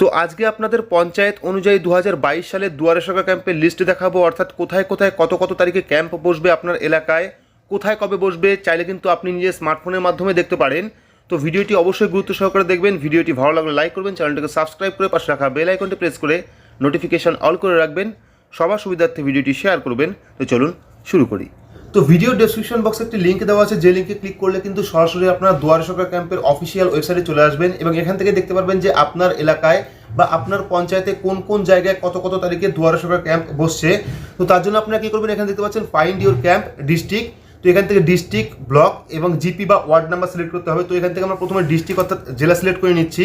তো আজকে আপনাদের পঞ্চায়েত অনুযায়ী দু সালের দুয়ারে সরকার ক্যাম্পের লিস্ট দেখাবো, অর্থাৎ কোথায় কোথায় কত কত তারিখে ক্যাম্প বসবে আপনার এলাকায়, কোথায় কবে বসবে, চাইলে কিন্তু আপনি নিজের স্মার্টফোনের মাধ্যমে দেখতে পারেন। তো ভিডিওটি অবশ্যই গুরুত্ব সহকারে দেখবেন, ভিডিওটি ভালো লাগলে লাইক করবেন চ্যানেলটিকে সাবস্ক্রাইব করে পাশে রাখা বেল আইকনটি প্রেস করে নোটিফিকেশন অল করে রাখবেন, সবার সুবিধার্থে ভিডিওটি শেয়ার করবেন। তো চলুন শুরু করি। তো ভিডিও ডেসক্রিপশন বক্সে একটি লিঙ্ক দেওয়া আছে, যে লিঙ্কে ক্লিক করলে কিন্তু সরাসরি আপনার দুয়ারে সরকার ক্যাম্পের অফিসিয়াল ওয়েবসাইটে চলে আসবেন এবং এখান থেকে দেখতে পারবেন যে আপনার এলাকায় বা আপনার পঞ্চায়েতে কোন কোন জায়গায় কত কত তারিখে দুয়ারে সরকার ক্যাম্প বসছে। তো তার জন্য আপনারা কী করবেন, এখানে দেখতে পাচ্ছেন ফাইন্ড ইউর ক্যাম্প ডিস্ট্রিক্ট তো এখান থেকে ডিস্ট্রিক্ট ব্লক এবং জিপি বা ওয়ার্ড নাম্বার সিলেক্ট করতে হবে। তো এখান থেকে আমরা প্রথমে ডিস্ট্রিক্ট অর্থাৎ জেলা সিলেক্ট করে নিচ্ছি।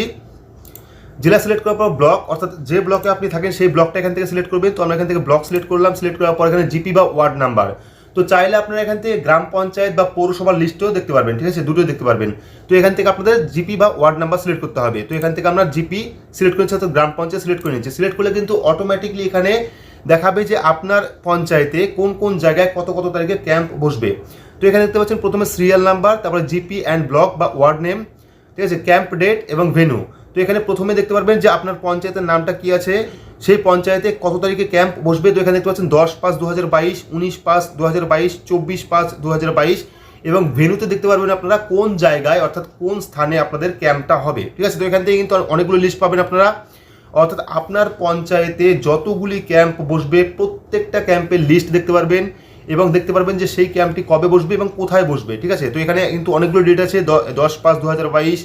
জেলা সিলেক্ট করার পর ব্লক অর্থাৎ যে ব্লকে আপনি থাকেন সেই ব্লকটা এখান থেকে সিলেক্ট করবেন। তো আমরা এখান থেকে ব্লক সিলেক্ট করলাম সিলেক্ট করার পর এখানে জিপি বা ওয়ার্ড নাম্বার তো চাইলে আপনারা এখান থেকে গ্রাম পঞ্চায়েত বা পৌরসভার লিস্টও দেখতে পারবেন, ঠিক আছে? দুটোই দেখতে পারবেন। তো এখান থেকে আপনাদের জিপি বা ওয়ার্ড নাম্বার সিলেক্ট করতে হবে। তো এখান থেকে আমরা জিপি সিলেক্ট করেছি, অর্থাৎ গ্রাম পঞ্চায়েত সিলেক্ট করে নিচ্ছি সিলেক্ট করলে কিন্তু অটোমেটিকলি এখানে দেখাবে যে আপনার পঞ্চায়েতে কোন কোন জায়গায় কত কত তারিখে ক্যাম্প বসবে। তো এখানে দেখতে পাচ্ছেন প্রথমে সিরিয়াল নাম্বার, তারপরে জিপি অ্যান্ড ব্লক বা ওয়ার্ড নেম, ঠিক আছে? ক্যাম্প ডেট এবং ভেনু। তো এখানে প্রথমে দেখতে পারবেন যে আপনার পঞ্চায়েতের নামটা কি আছে সেই পঞ্চায়েতে কত তারিখে ক্যাম্প বসবে তো এখানে দেখতে পাচ্ছেন দশ পাঁচ দু হাজার বাইশ, উনিশ পাঁচ দু হাজার বাইশ, চব্বিশ পাঁচ দু হাজার বাইশ এবং ভেনুতে দেখতে পারবেন আপনারা কোন জায়গায় অর্থাৎ কোন স্থানে আপনাদের ক্যাম্পটা হবে। ঠিক আছে, তো এখান থেকে কিন্তু অনেকগুলো লিস্ট পাবেন আপনারা। অর্থাৎ আপনার পঞ্চায়েতে যতগুলি ক্যাম্প বসবে, প্রত্যেকটা ক্যাম্পের লিস্ট দেখতে পারবেন এবং দেখতে পারবেন যে সেই ক্যাম্পটি কবে বসবে এবং কোথায় বসবে। ঠিক আছে, তো এখানে কিন্তু অনেকগুলো ডেট আছে দশ পাঁচ দু হাজার বাইশ,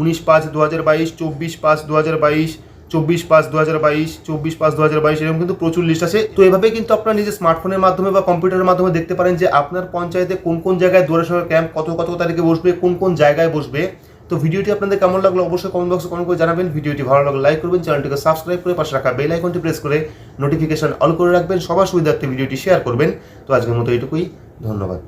উনিশ পাঁচ দু হাজার বাইশ, চব্বিশ পাঁচ দু হাজার বাইশ চব্বিশ পাঁচ দু হাজার বাইশ, চব্বিশ পাঁচ দু হাজার বাইশ, এরকম কিন্তু প্রচুর লিস্ট আছে। তো এভাবে কিন্তু আপনার নিজের স্মার্টফোনের মাধ্যমে বা কম্পিউটারের মাধ্যমে দেখতে পারেন যে আপনার পঞ্চায়েতে কোন কোন জায়গায় দূরে সরকার ক্যাম্প কত কত তারিখে বসবে, কোন কোন জায়গায় বসবে। তো ভিডিওটি আপনাদের কেমন লাগল অবশ্যই কমেন্ট বক্সে কমেন্ট করে জানাবেন। ভিডিওটি ভালো লাগলে লাইক করবেন চ্যানেলটিকে সাবস্ক্রাইব করে পাশে রাখা বেল আইকনটি প্রেস করে নোটিফিকেশন অল করে রাখবেন। সবার সুবিধার্থে ভিডিওটি শেয়ার করবেন। তো আজকের মতো এইটুকুই, ধন্যবাদ।